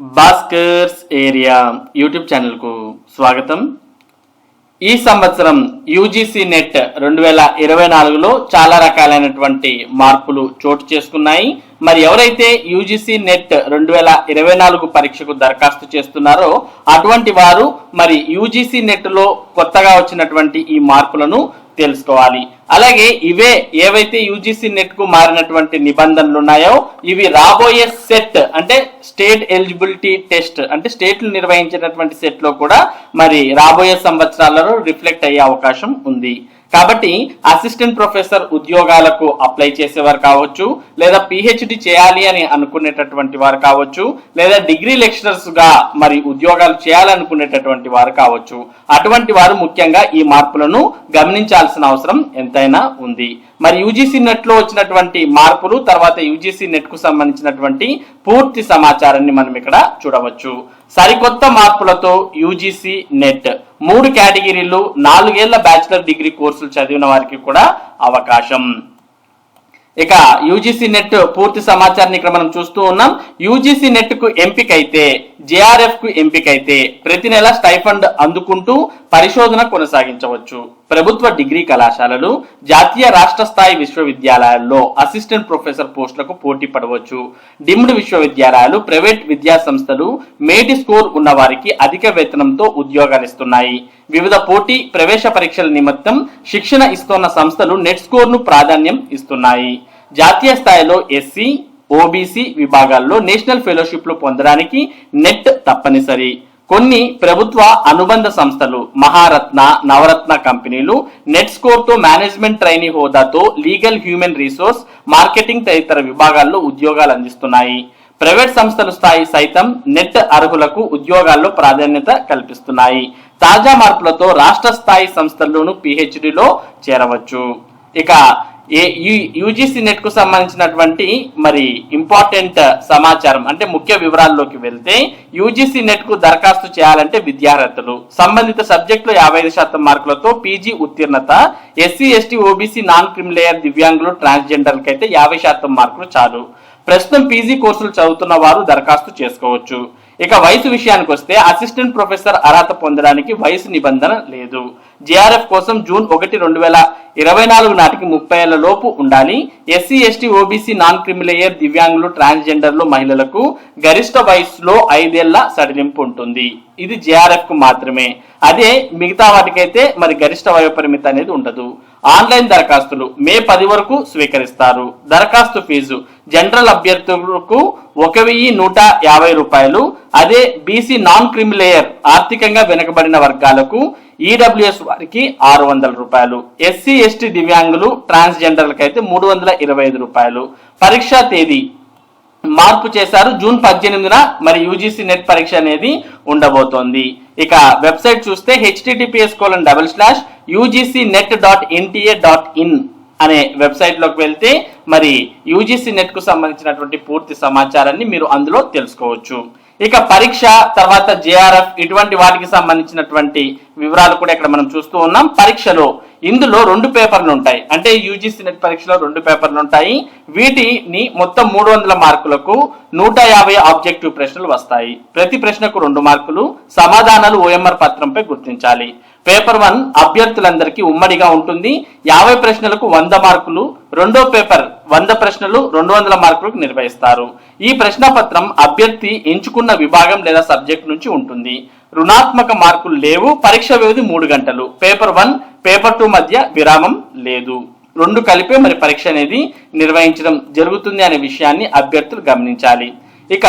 Bhaskar's area YouTube ఛానల్కు స్వాగతం. ఈ సంవత్సరం యూజీసీ నెట్ రెండు వేల ఇరవై నాలుగులో చాలా రకాలైనటువంటి మార్పులు చోటు చేసుకున్నాయి. మరి ఎవరైతే యూజీసీ నెట్ రెండు వేల ఇరవై నాలుగు పరీక్షకు దరఖాస్తు చేస్తున్నారో అటువంటి వారు మరి యూజీసీ నెట్లో కొత్తగా వచ్చినటువంటి ఈ మార్పులను తెలుసుకోవాలి. అలాగే ఇవే ఏవైతే యూజీసీ నెట్కు మారినటువంటి నిబంధనలు ఉన్నాయో ఇవి రాబోయే సెట్ అంటే స్టేట్ ఎలిజిబిలిటీ టెస్ట్ అంటే స్టేట్లు నిర్వహించినటువంటి సెట్లో కూడా మరి రాబోయే సంవత్సరాలలో రిఫ్లెక్ట్ అయ్యే అవకాశం ఉంది. కాబట్టి అసిస్టెంట్ ప్రొఫెసర్ ఉద్యోగాలకు అప్లై చేసేవారు కావచ్చు లేదా పిహెచ్డి చేయాలి అని అనుకునేటటువంటి వారు కావచ్చు లేదా డిగ్రీ లెక్చరర్స్గా మరి ఉద్యోగాలు చేయాలనుకునేటటువంటి వారు కావచ్చు. అటువంటి వారు ముఖ్యంగా ఈ మార్పులను గమనించాల్సిన అవసరం ఎంతైనా ఉంది. మరి యూజీసీ నెట్లో వచ్చినటువంటి మార్పులు తర్వాత యూజీసీ నెట్కు సంబంధించినటువంటి పూర్తి సమాచారాన్ని మనం ఇక్కడ చూడవచ్చు. సరికొత్త మార్పులతో యూజీసీ నెట్ మూడు కేటగిరీలు నాలుగేళ్ళ బ్యాచిలర్ డిగ్రీ కోర్సులు చదివిన వారికి కూడా అవకాశం. ఇక యూజీసీ నెట్ పూర్తి సమాచారాన్ని ఇక్కడ మనం చూస్తూ ఉన్నాం. యూజీసీ నెట్కు ఎంపికైతే జేఆర్ఎఫ్కు ఎంపికైతే ప్రతి నెల స్టైఫండ్ అందుకుంటూ పరిశోధన కొనసాగించవచ్చు. ప్రభుత్వ డిగ్రీ కళాశాలలు జాతీయ రాష్ట్ర స్థాయి విశ్వవిద్యాలయాల్లో అసిస్టెంట్ ప్రొఫెసర్ పోస్టులకు పోటీ పడవచ్చు. డిమ్డ్ విశ్వవిద్యాలయాలు ప్రైవేట్ విద్యా సంస్థలు మేటి స్కోర్ ఉన్న వారికి అధిక వేతనంతో ఉద్యోగాలిస్తున్నాయి వివిధ పోటీ ప్రవేశ పరీక్షల నిమిత్తం శిక్షణ ఇస్తున్న సంస్థలు నెట్ స్కోర్ను ప్రాధాన్యం ఇస్తున్నాయి. జాతీయ స్థాయిలో ఎస్సీ ఓబీసీ విభాగాల్లో నేషనల్ ఫెలోషిప్లు పొందడానికి నెట్ తప్పనిసరి. కొన్ని ప్రభుత్వ అనుబంధ సంస్థలు మహారత్న నవరత్న కంపెనీలు నెట్ స్కోర్తో మేనేజ్మెంట్ ట్రైనీ హోదాతో లీగల్ హ్యూమన్ రీసోర్స్ మార్కెటింగ్ తదితర విభాగాల్లో ఉద్యోగాలు అందిస్తున్నాయి. ప్రైవేట్ సంస్థల స్థాయి సైతం నెట్ అర్హులకు ఉద్యోగాల్లో ప్రాధాన్యత కల్పిస్తున్నాయి. తాజా మార్పులతో రాష్ట్ర స్థాయి సంస్థల్లోనూ పిహెచ్డిలో చేరవచ్చు. ఇక ఏ యూజీసీ నెట్కు సంబంధించినటువంటి మరి ఇంపార్టెంట్ సమాచారం అంటే ముఖ్య వివరాల్లోకి వెళ్తే యూజీసీ నెట్కు దరఖాస్తు చేయాలంటే విద్యార్థులు. సంబంధిత సబ్జెక్టులో యాభై ఐదు శాతం మార్కులతో పీజీ ఉత్తీర్ణత SC ST OBC non creamy layer దివ్యాంగులు ట్రాన్స్జెండర్కి అయితే యాభై శాతం మార్కులు చాలు. ప్రస్తుతం పీజీ కోర్సులు చదువుతున్న వారు దరఖాస్తు చేసుకోవచ్చు. ఇక వయసు విషయానికి వస్తే అసిస్టెంట్ ప్రొఫెసర్ అర్హత పొందడానికి వయసు నిబంధన లేదు. జేఆర్ఎఫ్ కోసం జూన్ ఒకటి రెండు వేల ఇరవై నాలుగు నాటికి ముప్పై ఏళ్ళ లోపు ఉండాలి. SC ST OBC non creamy layer దివ్యాంగులు ట్రాన్స్జెండర్లు మహిళలకు గరిష్ట వయసులో ఐదేళ్ళ సడలింపు ఉంటుంది. ఇది జేఆర్ఎఫ్కు మాత్రమే. అదే మిగతా వాటికైతే మరి గరిష్ట వయోపరిమితి అనేది ఉండదు. ఆన్లైన్ దరఖాస్తులు మే పది వరకు స్వీకరిస్తారు. దరఖాస్తు ఫీజు జనరల్ అభ్యర్థులకు ఒక వెయ్యి నూట యాభై రూపాయలు. అదే బీసీ నాన్ క్రిమిలేయర్ ఆర్థికంగా వెనుకబడిన వర్గాలకు ఈడబ్ల్యూఎస్ వారికి ఆరు వందల రూపాయలు ఎస్సీ ఎస్టీ దివ్యాంగులు ట్రాన్స్జెండర్లకు అయితే మూడు వందల ఇరవై ఐదు రూపాయలు. పరీక్షా తేదీ మార్పు చేశారు. జూన్ పద్దెనిమిదిన మరి యూజీసీ నెట్ పరీక్ష అనేది ఉండబోతోంది. ఇక వెబ్సైట్ చూస్తే HTTPS colon double slash UGC NET dot NTA dot in అనే వెబ్సైట్లోకి వెళ్తే మరి యూజీసీ నెట్కు సంబంధించినటువంటి పూర్తి సమాచారాన్ని మీరు అందులో తెలుసుకోవచ్చు. ఇక పరీక్ష తర్వాత జేఆర్ఎఫ్ ఇటువంటి వాటికి సంబంధించినటువంటి వివరాలు కూడా ఇక్కడ మనం చూస్తూ ఉన్నాం. పరీక్షలో ఇందులో రెండు పేపర్లు ఉంటాయి. అంటే యూజీసీ నెట్ పరీక్షలో రెండు పేపర్లు ఉంటాయి. వీటిని మొత్తం మూడు వందల మార్కులకు నూట యాభై ఆబ్జెక్టివ్ ప్రశ్నలు వస్తాయి. ప్రతి ప్రశ్నకు రెండు మార్కులు. సమాధానాలు ఓఎంఆర్ పత్రంపై గుర్తించాలి. పేపర్ వన్ అభ్యర్థులందరికీ ఉమ్మడిగా ఉంటుంది. యాభై ప్రశ్నలకు వంద మార్కులు రెండో పేపర్ వంద ప్రశ్నలు రెండు వందల మార్కులకు నిర్వహిస్తారు ఈ ప్రశ్న పత్రం అభ్యర్థి ఎంచుకున్న విభాగం లేదా సబ్జెక్ట్ నుంచి ఉంటుంది. రుణాత్మక మార్కులు లేవు పరీక్ష వ్యవధి మూడు గంటలు. పేపర్ వన్ పేపర్ టూ మధ్య విరామం లేదు. రెండు కలిపే మరి పరీక్ష అనేది నిర్వహించడం జరుగుతుంది అనే విషయాన్ని అభ్యర్థులు గమనించాలి. ఇక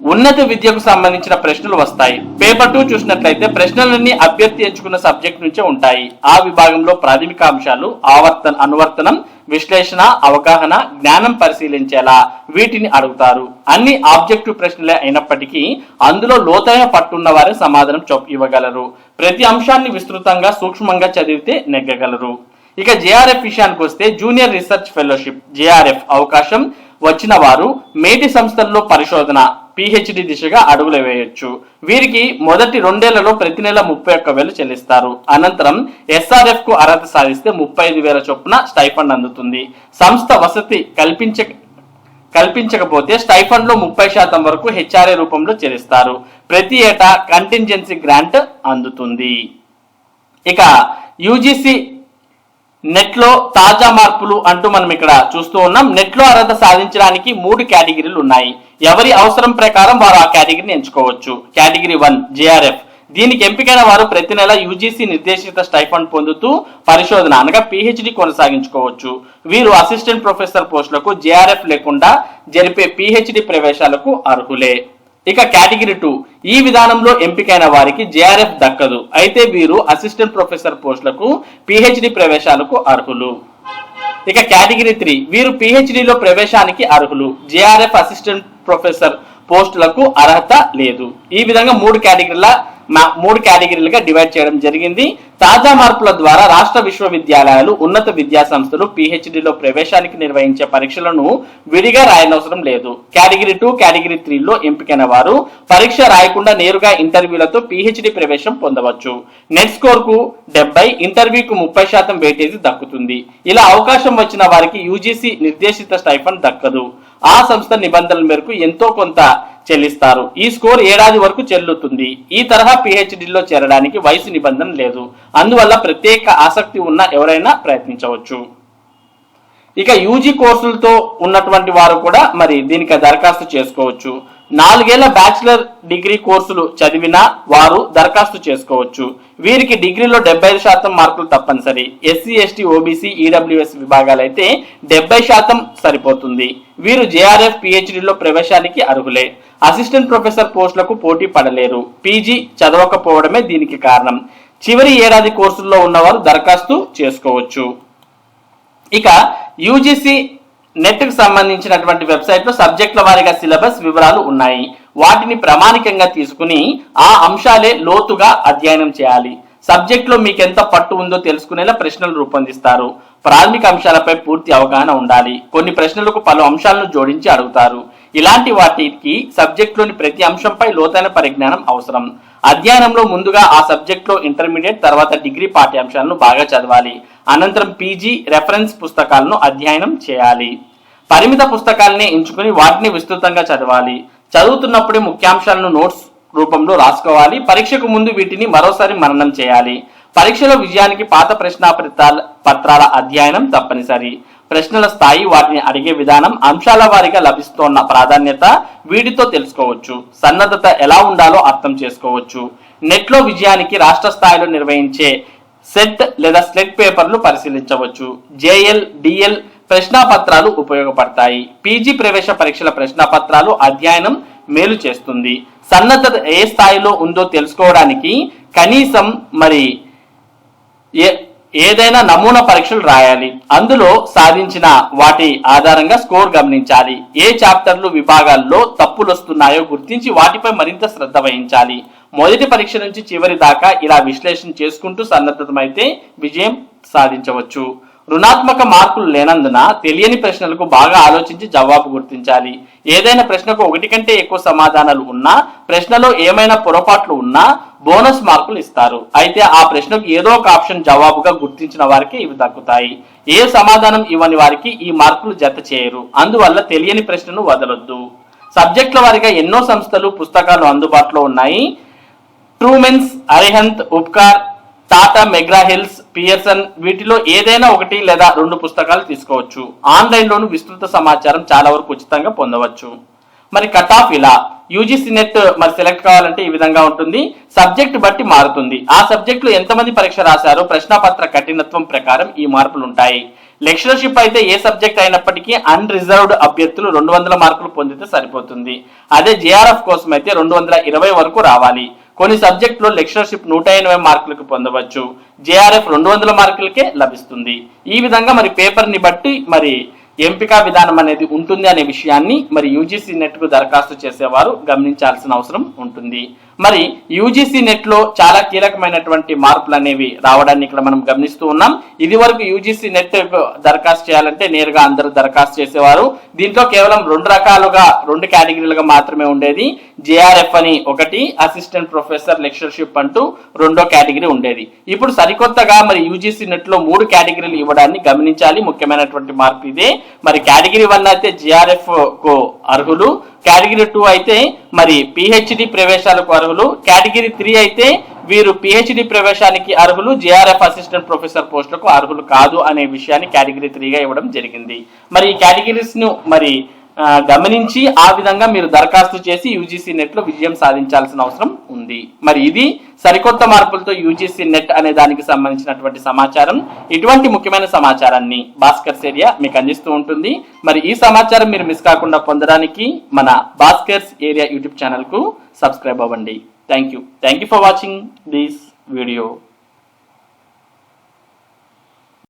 ఉన్నత విద్యకు సంబంధించిన ప్రశ్నలు వస్తాయి. పేపర్ టూ చూసినట్లయితే ప్రశ్నలన్నీ అభ్యర్థి ఎంచుకున్న సబ్జెక్ట్ నుంచే ఉంటాయి. ఆ విభాగంలో ప్రాథమిక అంశాలు ఆవర్తన అనువర్తనం విశ్లేషణ అవగాహన జ్ఞానం పరిశీలించేలా వీటిని అడుగుతారు. అన్ని ఆబ్జెక్టివ్ ప్రశ్నలే అయినప్పటికీ అందులో లోతైన పట్టున్న వారే సమాధానం చొప్ ఇవ్వగలరు. ప్రతి అంశాన్ని విస్తృతంగా సూక్ష్మంగా చదివితే నెగ్గగలరు. ఇక జేఆర్ఎఫ్ విషయానికి వస్తే జూనియర్ రీసెర్చ్ ఫెలోషిప్ జేఆర్ఎఫ్ అవకాశం వచ్చిన వారు మేటి సంస్థల్లో పరిశోధన పిహెచ్డి దిశగా అడుగులు వేయొచ్చు. వీరికి మొదటి రెండేళ్ళలో ప్రతి నెల ముప్పై ఒక్క వేలు చెల్లిస్తారు. అనంతరం ఎస్ఆర్ఎఫ్కు అర్హత సాధిస్తే ముప్పై ఐదు వేల చొప్పున స్టైఫండ్ అందుతుంది. సంస్థ వసతి కల్పించ కల్పించకపోతే స్టైఫండ్లో ముప్పై శాతం వరకు హెచ్ఆర్ఏ రూపంలో చెల్లిస్తారు. ప్రతి ఏటా కంటింజెన్సీ గ్రాంట్ అందుతుంది. ఇక యూజీసీ నెట్లో తాజా మార్పులు అంటూ మనం ఇక్కడ చూస్తూ ఉన్నాం. నెట్లో అర్హత సాధించడానికి మూడు కేటగిరీలు ఉన్నాయి. ఎవరి అవసరం ప్రకారం వారు ఆ కేటగిరీని ఎంచుకోవచ్చు. Category one JRF. దీనికి ఎంపికైన వారు ప్రతి నెల యూజీసీ నిర్దేశిత స్టైఫండ్ పొందుతూ పరిశోధన అనగా పిహెచ్డి కొనసాగించుకోవచ్చు. వీరు అసిస్టెంట్ ప్రొఫెసర్ పోస్టులకు జేఆర్ఎఫ్ లేకుండా జరిపే పిహెచ్డి ప్రవేశాలకు అర్హులే. ఇక కేటగిరీ టూ. ఈ విధానంలో ఎంపికైన వారికి జేఆర్ఎఫ్ దక్కదు. అయితే వీరు అసిస్టెంట్ ప్రొఫెసర్ పోస్టులకు పిహెచ్డి ప్రవేశాలకు అర్హులు. ఇక కేటగిరీ త్రీ. వీరు పిహెచ్డిలో ప్రవేశానికి అర్హులు. జేఆర్ఎఫ్ అసిస్టెంట్ ప్రొఫెసర్ పోస్టులకు అర్హత లేదు. ఈ విధంగా మూడు కేటగిరీల మూడు కేటగిరీలుగా డివైడ్ చేయడం జరిగింది. తాజా మార్పుల ద్వారా రాష్ట్ర విశ్వవిద్యాలయాలు ఉన్నత విద్యా సంస్థలు పిహెచ్డిలో ప్రవేశానికి నిర్వహించే పరీక్షలను విడిగా రాయనవసరం లేదు. కేటగిరీ టూ కేటగిరీ త్రీలో ఎంపికైన వారు పరీక్ష రాయకుండా నేరుగా ఇంటర్వ్యూలతో పిహెచ్డి ప్రవేశం పొందవచ్చు. నెట్ స్కోర్కు డెబ్బై ఇంటర్వ్యూకు ముప్పై శాతం వెయిటేజీ దక్కుతుంది. ఇలా అవకాశం వచ్చిన వారికి యూజీసీ నిర్దేశిత స్టైఫండ్ దక్కదు. ఆ సంస్థ నిబంధనల మేరకు ఎంతో కొంత చెల్లిస్తారు. ఈ స్కోర్ ఏడాది వరకు చెల్లుతుంది. ఈ తరహా పిహెచ్డిలో చేరడానికి వయసు నిబంధన లేదు. అందువల్ల ప్రత్యేక ఆసక్తి ఉన్న ఎవరైనా ప్రయత్నించవచ్చు. ఇక యూజీ కోర్సులతో ఉన్నటువంటి వారు కూడా మరి దీనికి దరఖాస్తు చేసుకోవచ్చు. నాలుగేళ్ళ బ్యాచిలర్ డిగ్రీ కోర్సులు చదివిన వారు దరఖాస్తు చేసుకోవచ్చు. వీరికి డిగ్రీలో డెబ్బై ఐదు శాతం మార్కులు తప్పనిసరి. ఎస్సీ ఎస్టీ ఓబీసీ ఈడబ్ల్యూఎస్ విభాగాలైతే డెబ్బై శాతం సరిపోతుంది. వీరు జేఆర్ఎఫ్ పిహెచ్డిలో ప్రవేశానికి అర్హులే. అసిస్టెంట్ ప్రొఫెసర్ పోస్టులకు పోటీ పడలేరు. పీజీ చదవకపోవడమే దీనికి కారణం. చివరి ఏడాది కోర్సుల్లో ఉన్నవారు దరఖాస్తు చేసుకోవచ్చు. ఇక యూజీసీ నెట్కు సంబంధించినటువంటి వెబ్సైట్లో సబ్జెక్టుల వారీగా సిలబస్ వివరాలు ఉన్నాయి. వాటిని ప్రామాణికంగా తీసుకుని ఆ అంశాలే లోతుగా అధ్యయనం చేయాలి. సబ్జెక్ట్లో మీకు ఎంత పట్టు ఉందో తెలుసుకునేలా ప్రశ్నలు రూపొందిస్తారు. ప్రాథమిక అంశాలపై పూర్తి అవగాహన ఉండాలి. కొన్ని ప్రశ్నలకు పలు అంశాలను జోడించి అడుగుతారు. ఇలాంటి వాటికి సబ్జెక్ట్లోని ప్రతి అంశంపై లోతైన పరిజ్ఞానం అవసరం. అధ్యయనంలో ముందుగా ఆ సబ్జెక్ట్లో ఇంటర్మీడియట్ తర్వాత డిగ్రీ పాఠ్యాంశాలను బాగా చదవాలి. అనంతరం పీజీ రెఫరెన్స్ పుస్తకాలను అధ్యయనం చేయాలి. పరిమిత పుస్తకాలనే ఎంచుకుని వాటిని విస్తృతంగా చదవాలి. చదువుతున్నప్పుడే ముఖ్యాంశాలను నోట్స్ రూపంలో రాసుకోవాలి. పరీక్షకు ముందు వీటిని మరోసారి మననం చేయాలి. పరీక్షలో విజయానికి పాత ప్రశ్న పత్రాల అధ్యయనం తప్పనిసరి. ప్రశ్నల స్థాయి వాటిని అడిగే విధానం అంశాల వారిగా లభిస్తోన్న ప్రాధాన్యత వీటితో తెలుసుకోవచ్చు. సన్నద్ధత ఎలా ఉండాలో అర్థం చేసుకోవచ్చు. నెట్లో విజయానికి రాష్ట్ర స్థాయిలో నిర్వహించే సెట్ లేదా స్లెట్ పేపర్లు పరిశీలించవచ్చు. జేఎల్ డిఎల్ ప్రశ్నాపత్రాలు ఉపయోగపడతాయి. పీజీ ప్రవేశ పరీక్షల ప్రశ్నాపత్రాలు అధ్యయనం మేలు చేస్తుంది. సన్నద్ధత ఏ స్థాయిలో ఉందో తెలుసుకోవడానికి కనీసం మరి ఏ ఏదైనా నమూనా పరీక్షలు రాయాలి. అందులో సాధించిన వాటి ఆధారంగా స్కోర్ గమనించాలి. ఏ చాప్టర్లు విభాగాల్లో తప్పులు వస్తున్నాయో గుర్తించి వాటిపై మరింత శ్రద్ధ వహించాలి. మొదటి పరీక్ష నుంచి చివరి దాకా ఇలా విశ్లేషణ చేసుకుంటూ సన్నద్ధమైతే విజయం సాధించవచ్చు. రుణాత్మక మార్కులు లేనందున తెలియని ప్రశ్నలకు బాగా ఆలోచించి జవాబు గుర్తించాలి. ఏదైనా ప్రశ్నకు ఒకటి కంటే ఎక్కువ సమాధానాలు ఉన్నా ప్రశ్నలో ఏమైనా పొరపాట్లు ఉన్నా బోనస్ మార్కులు ఇస్తారు. అయితే ఆ ప్రశ్నకు ఏదో ఒక ఆప్షన్ జవాబుగా గుర్తించిన వారికి ఇవి దక్కుతాయి. ఏ సమాధానం ఇవ్వని వారికి ఈ మార్కులు జత చేయరు. అందువల్ల తెలియని ప్రశ్నను వదలొద్దు. సబ్జెక్టుల వారిగా ఎన్నో సంస్థలు పుస్తకాలు అందుబాటులో ఉన్నాయి. Trueman's Arihant Upkar Tata McGraw Hills Pearson వీటిలో ఏదైనా ఒకటి లేదా రెండు పుస్తకాలు తీసుకోవచ్చు. ఆన్లైన్లోను విస్తృత సమాచారం చాలా వరకు ఉచితంగా పొందవచ్చు. మరి కట్ ఆఫ్ ఇలా. యూజీసీ నెట్ మరి సెలెక్ట్ కావాలంటే ఈ విధంగా ఉంటుంది. సబ్జెక్ట్ బట్టి మారుతుంది. ఆ సబ్జెక్టులు ఎంతమంది పరీక్ష రాశారో ప్రశ్నపత్ర కఠినత్వం ప్రకారం ఈ మార్పులు ఉంటాయి. లెక్చరర్షిప్ అయితే ఏ సబ్జెక్ట్ అయినప్పటికీ అన్ రిజర్వ్డ్ అభ్యర్థులు రెండు వందల మార్కులు పొందితే సరిపోతుంది. అదే జేఆర్ఎఫ్ కోసం అయితే రెండు వందల ఇరవై వరకు రావాలి. కొన్ని సబ్జెక్టులో లెక్చరర్షిప్ నూట ఎనభై మార్కులకు పొందవచ్చు. జేఆర్ఎఫ్ రెండు వందల మార్కులకే లభిస్తుంది. ఈ విధంగా మరి పేపర్ని బట్టి మరి ఎంపిక విధానం అనేది ఉంటుంది అనే విషయాన్ని మరి యూజీసీ నెట్కు దరఖాస్తు చేసేవారు గమనించాల్సిన అవసరం ఉంటుంది. మరి యూజీసీ నెట్లో చాలా కీలకమైనటువంటి మార్పులు అనేవి రావడాన్ని ఇక్కడ మనం గమనిస్తూ ఉన్నాం. ఇది వరకు యూజీసీ నెట్ దరఖాస్తు చేయాలంటే నేరుగా అందరూ దరఖాస్తు చేసేవారు. దీంట్లో కేవలం రెండు రకాలుగా రెండు కేటగిరీలుగా మాత్రమే ఉండేది. జేఆర్ఎఫ్ అని ఒకటి అసిస్టెంట్ ప్రొఫెసర్ లెక్చర్షిప్ అంటూ రెండో కేటగిరీ ఉండేది. ఇప్పుడు సరికొత్తగా మరి యూజీసీ నెట్లో మూడు కేటగిరీలు ఇవ్వడాన్ని గమనించాలి. ముఖ్యమైనటువంటి మార్పు ఇదే. మరి కేటగిరీ వన్ అయితే జిఆర్ఎఫ్కు అర్హులు. కేటగిరీ టూ అయితే మరి పిహెచ్డి ప్రవేశాలకు అర్హులు. కేటగిరీ త్రీ అయితే వీరు పిహెచ్డి ప్రవేశానికి అర్హులు. జేఆర్ఎఫ్ అసిస్టెంట్ ప్రొఫెసర్ పోస్టులకు అర్హులు కాదు అనే విషయాన్ని కేటగిరీ త్రీగా ఇవ్వడం జరిగింది. మరి ఈ కేటగిరీస్ను మరి గమనించి ఆ విధంగా మీరు దరఖాస్తు చేసి యూజీసీ నెట్లో విజయం సాధించాల్సిన అవసరం ఉంది. మరి ఇది సరికొత్త మార్పులతో యూజీసీ నెట్ అనే దానికి సంబంధించినటువంటి సమాచారం. ఇటువంటి ముఖ్యమైన సమాచారాన్ని భాస్కర్స్ ఏరియా మీకు అందిస్తూ ఉంటుంది. మరి ఈ సమాచారం మీరు మిస్ కాకుండా పొందడానికి మన భాస్కర్స్ ఏరియా యూట్యూబ్ ఛానల్కు సబ్స్క్రైబ్ అవ్వండి. Thank you thank you for watching this video.